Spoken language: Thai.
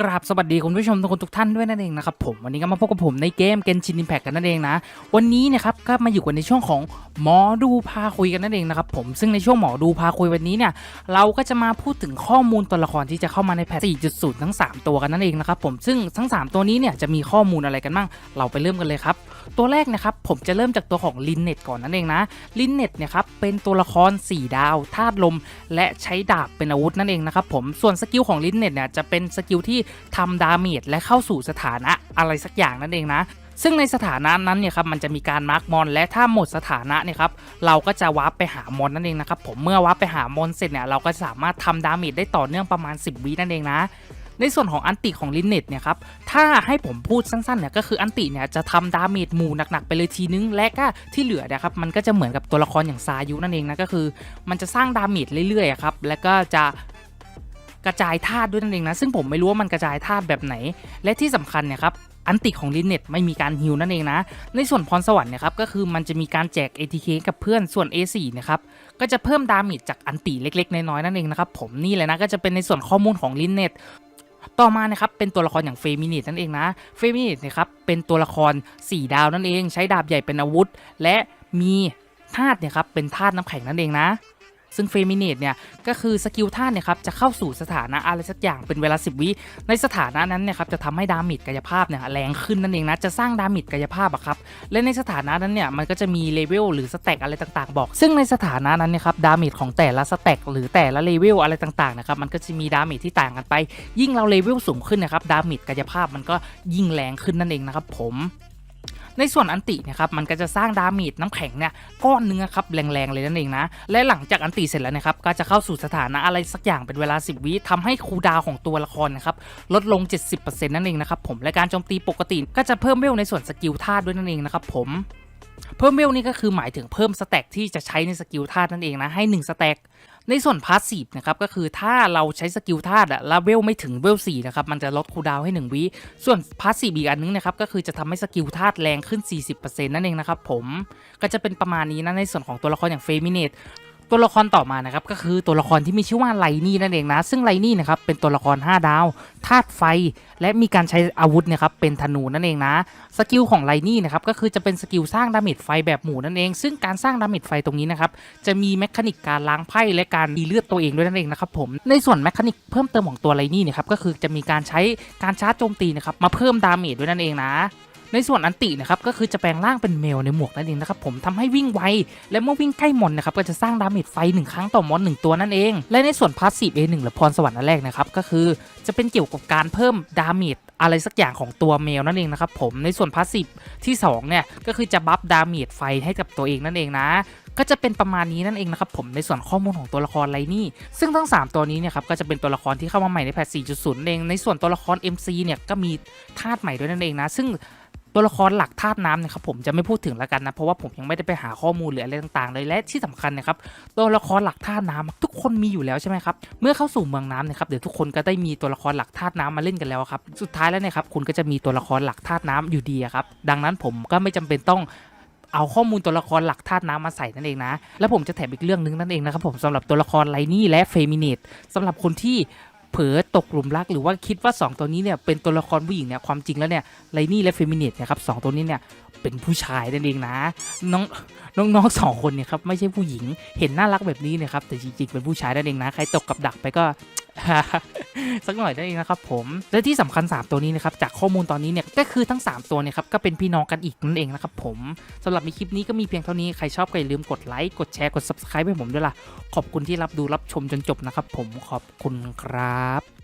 กราบสวัสดีคุณผู้ชมทุกคนทุกท่านด้วยนั่นเองนะครับผมวันนี้ก็มาพบกับผมในเกมเกนชินอิมแพคกันนั่นเองนะ วันนี้นะครับก็มาอยู่กันในช่วงของหมอดูพาคุยกันนั่นเองนะครับผมซึ่งในช่วงหมอดูพาคุยวันนี้เนี่ยเราก็จะมาพูดถึงข้อมูลตัวละครที่จะเข้ามาในแพท4.0 ทั้ง 3 ตัวกันนั่นเองนะครับผมซึ่งทั้ง 3 ตัวนี้เนี่ยจะมีข้อมูลอะไรกันบ้างเราไปเริ่มกันเลยครับ ตัวแรกนะครับผมจะเริ่มจากตัวของลินเน็ตก่อนนั่นเองนะลินเน็ตเนี่ยครับเป็นตัวละคร 4 ดาวธาตุลม และใช้ดาบเป็นอาวุธนั่นเองนะครับผมส่วนสกิลของลินเน็ตเนี่ยจะเป็นสกิลที่ทำดาเมจและเข้าสู่สถานะอะไรสักอย่างนั่นเองนะซึ่งในสถานะนั้นเนี่ยครับมันจะมีการมาร์กมอนและถ้าหมดสถานะเนี่ยครับเราก็จะวาร์ปไปหามอนนั่นเองนะครับผมเมื่อวาร์ปไปหามอนเสร็จเนี่ยเราก็สามารถทำดาเมจได้ต่อเนื่องประมาณ 10 วินั่นเองนะ ในส่วนของอันติของลินเน็ตเนี่ยครับถ้าให้ผมพูดสั้นๆเนี่ยก็คืออันติเนี่ยจะทำดาเมจหมู่หนักๆไปเลยทีนึง และก็ที่เหลือนะครับมันก็จะเหมือนกับตัวละครอย่างซายุนั่นเองนะก็คือ มันจะสร้างดาเมจเรื่อยๆครับแล้วก็จะกระจายธาตุด้วยนั่นเองนะซึ่งผมไม่รู้ว่ามันกระจายธาตุแบบไหน และที่สำคัญเนี่ยครับอันติของลินเน็ตไม่มีการฮิวนั่นเองนะ ในส่วนพรสวรรค์เนี่ยครับก็คือมันจะมีการแจก ATK กับเพื่อนส่วน A4 เนะครับก็จะเพิ่มดาเมจจากอันติเล็กๆ น้อยๆนั่นเองนะครับผมนี่เลยนะก็จะเป็นในส่วนข้อมูลของลินเน็ต ต่อมานะครับเป็นตัวละครอย่างเฟมินิตนั่นเองนะเฟมินิตนะครับเป็นตัวละคร 4 ดาวนั่นเอง ใช้ดาบใหญ่เป็นอาวุธ และมีธาตุเนี่ยครับเป็นธาตุน้ำแข็งนั่นเองนะ ซึ่งเฟมินิตเนี่ยก็คือสกิลธาตุเนี่ยครับจะเข้าสู่สถานะอะไรสักอย่างเป็นเวลา 10 วิ ในสถานะนั้นเนี่ยครับจะทำให้ดาเมจกายภาพเนี่ยแรงขึ้นนั่นเองนะจะสร้างดาเมจกายภาพอะครับและในสถานะนั้นเนี่ยมันก็จะมีเลเวลหรือสแต็กอะไรต่างๆ บอก ซึ่งในสถานะนั้นเนี่ยครับดาเมจของแต่ละสแต็กหรือแต่ละเลเวลอะไรต่างๆนะครับมันก็จะมีดาเมจที่ต่างกันไป ยิ่งเราเลเวลสูงขึ้นนะครับดาเมจกายภาพมันก็ยิ่งแรงขึ้นนั่นเองนะครับผม ในส่วนอันติเนะครับมันก็จะสร้างดาเมจน้ำแข็งเนี่ยก้อนเนื้อครับแรงๆเลยนั่นเองนะและหลังจากอันติเสร็จแล้วนะครับก็จะเข้าสู่สถานะอะไรสักอย่างเป็นเวลา 10 วิทำให้คูดาวของตัวละครนะครับลดลง 70%นั่นเองนะครับผมและการโจมตีปกติก็จะเพิ่มเวลในส่วนสกิลธาตุด้วยนั่นเองนะครับผมเพิ่มเวลนี่ก็คือหมายถึงเพิ่มสแต็กที่จะใช้ในสกิลธาตุนั่นเองนะให้1สแต็ก ในส่วนพาสซีฟนะครับก็คือถ้าเราใช้สกิลธาตุอะแล้วเวลไม่ถึงเวล4นะครับมันจะลดคูดาวให้ 1 วิ ส่วนพาสซีฟอีกอันนึงนะครับก็คือจะทำให้สกิลธาตุแรงขึ้น 40%นั่นเองนะครับผมก็จะเป็นประมาณนี้นะในส่วนของตัวละครอย่างเฟมิเนต ตัวละครต่อมานะครับก็คือตัวละครที่มีชื่อว่าไลนี่นั่นเองนะ ซึ่งไลนี่นะครับเป็นตัวละคร 5 ดาวธาตุไฟ และมีการใช้อาวุธนะครับเป็นธนูนั่นเองนะสกิลของไลนี่นะครับก็คือจะเป็นสกิลสร้างดาเมจไฟแบบหมู่นั่นเอง ซึ่งการสร้างดาเมจไฟตรงนี้นะครับจะมีแมคานิกการล้างไพ่และการดีเลือดตัวเองด้วยนั่นเองนะครับผมในส่วนแมคานิกเพิ่มเติมของตัวไลนี่นะครับก็คือจะมีการใช้การชาร์จโจมตีนะครับมาเพิ่มดาเมจด้วยนั่นเองนะ ในส่วนอันตินะครับก็คือจะแปลงร่างเป็นเมลในหมวกนั่นเองนะครับผมทำให้วิ่งไวและเมื่อวิ่งใกล้มอนนะครับก็จะสร้างดาเมจไฟหนึ่งครั้งต่อมอนหนึ่งตัวนั่นเอง และในส่วนพาสซีฟ A1 หรือพรสวรรค์อันแรกนะครับก็คือจะเป็นเกี่ยวกับการเพิ่มดาเมจอะไรสักอย่างของตัวเมลนั่นเองนะครับผมในส่วนพาสซีฟที่2เนี่ยก็คือจะบัฟดาเมจไฟให้กับตัวเองนั่นเองนะก็จะเป็นประมาณนี้นั่นเองนะครับผมในส่วนข้อมูลของตัวละครไรนี่ ซึ่งทั้ง 3 ตัวนี้เนี่ยครับก็จะเป็นตัวละครที่เข้ามาใหม่ในแพท4.0 เอง ในส่วนตัวละคร MC เนี่ยก็มีธาตุใหม่ด้วยนั่นเองนะ ซึ่ง ตัวละครหลักธาตุน้ำเนี่ยครับผมจะไม่พูดถึงแล้วกันนะเพราะว่าผมยังไม่ได้ไปหาข้อมูลหรืออะไรต่างๆ เลยและที่สำคัญนะครับตัวละครหลักธาตุน้ำทุกคนมีอยู่แล้วใช่ไหมครับเมื่อเข้าสู่เมืองน้ำเนะครับเดี๋ยวทุกคนก็ได้มีตัวละครหลักธาตุน้ำมาเล่นกันแล้วครับสุดท้ายแล้วเนี่ยครับคุณก็จะมีตัวละครหลักธาตุน้ำอยู่ดีครับดังนั้นผมก็ไม่จำเป็นต้องเอาข้อมูลตัวละครหลักธาตุน้ำมาใส่นั่นเองนะ แล้วผมจะแถมอีกเรื่องนึงนั่นเองนะครับผมสำหรับตัวละครไลนี่และเฟมินิตสำหรับคนที่ เผลอตกหลุมรักหรือว่าคิดว่า 2 ตัวนี้เนี่ยเป็นตัวละครผู้หญิงเนี่ยความจริงแล้วเนี่ยไลนี่และเฟมินิตเนียครับสองตัวนี้เนี่ยเป็นผู้ชายนั่นเองนะน้องน้องๆสองคนเนี่ยครับไม่ใช่ผู้หญิงเห็นน่ารักแบบนี้เนี่ยครับแต่จริงๆเป็นผู้ชายนั่นเองนะใครตกกับดักไปก็ สักหน่อยได้เองนะครับผมและที่สำคัญ 3 ตัวนี้นะครับจากข้อมูลตอนนี้เนี่ยก็คือทั้ง 3 ตัวเนี่ยครับก็เป็นพี่น้องกันอีกนั่นเองนะครับผมสำหรับในคลิปนี้ก็มีเพียงเท่านี้ใครชอบก็อย่าลืมกดไลค์กดแชร์กด subscribe ให้ผมด้วยล่ะขอบคุณที่รับดูรับชมจนจบนะครับผมขอบคุณครับ